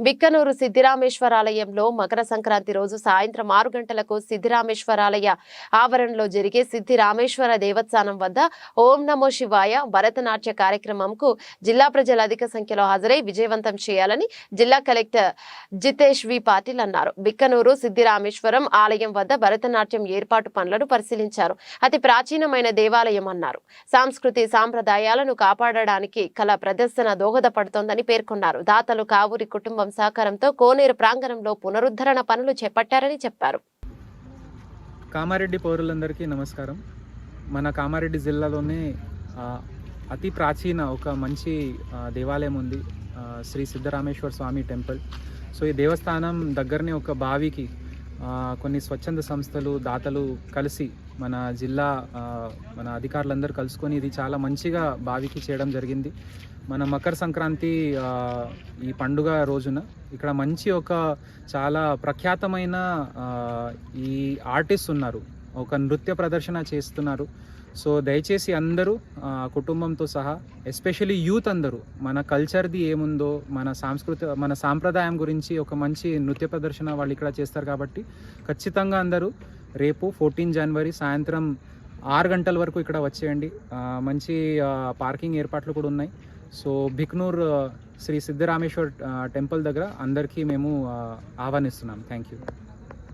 బిక్కనూరు సిద్ధిరామేశ్వరాలయంలో మకర సంక్రాంతి రోజు సాయంత్రం ఆరు గంటలకు సిద్ధిరామేశ్వరాలయ ఆవరణలో జరిగే సిద్ధిరామేశ్వర దేవస్థానం వద్ద ఓం నమో శివాయ భరతనాట్య కార్యక్రమంకు జిల్లా ప్రజలు అధిక సంఖ్యలో హాజరై విజయవంతం చేయాలని జిల్లా కలెక్టర్ జితేష్ వి పాటిల్ అన్నారు. బిక్కనూరు సిద్ధిరామేశ్వరం ఆలయం వద్ద భరతనాట్యం ఏర్పాటు పనులను పరిశీలించారు. అతి ప్రాచీనమైన దేవాలయం అన్నారు. సాంస్కృతి సాంప్రదాయాలను కాపాడడానికి కళ ప్రదర్శన దోహదపడుతోందని పేర్కొన్నారు. దాతలు కావూరి కుటుంబం సహకారంతో కోనేరు ప్రాంగణంలో పునరుద్ధరణ పనులు చేపట్టారని చెప్పారు. కామారెడ్డి పౌరులందరికీ నమస్కారం. మన కామారెడ్డి జిల్లాలోనే అతి ప్రాచీన ఒక మంచి దేవాలయం ఉంది. శ్రీ సిద్ధరామేశ్వర స్వామి టెంపుల్. సో ఈ దేవస్థానం దగ్గరనే ఒక బావికి కొన్ని స్వచ్ఛంద సంస్థలు దాతలు కలిసి మన జిల్లా మన అధికారులందరూ కలుసుకొని ఇది చాలా మంచిగా బావికి చేయడం జరిగింది. మన మకర సంక్రాంతి ఈ పండుగ రోజున ఇక్కడ మంచి ఒక చాలా ప్రఖ్యాతమైన ఈ ఆర్టిస్ట్ ఉన్నారు. ఒక నృత్య ప్రదర్శన చేస్తున్నారు. సో దయచేసి అందరూ కుటుంబంతో సహా ఎస్పెషలీ యూత్ అందరూ మన కల్చర్ది ఏముందో మన సాంస్కృతి మన సాంప్రదాయం గురించి ఒక మంచి నృత్య ప్రదర్శన వాళ్ళు ఇక్కడ చేస్తారు కాబట్టి ఖచ్చితంగా అందరూ రేపు ఫోర్టీన్ జనవరి సాయంత్రం ఆరు గంటల వరకు ఇక్కడ వచ్చేయండి. మంచి పార్కింగ్ ఏర్పాట్లు కూడా ఉన్నాయి. సో బిక్నూర్ శ్రీ సిద్ధరామేశ్వర్ టెంపుల్ దగ్గర అందరికీ మేము ఆహ్వానిస్తున్నాం. Thank you.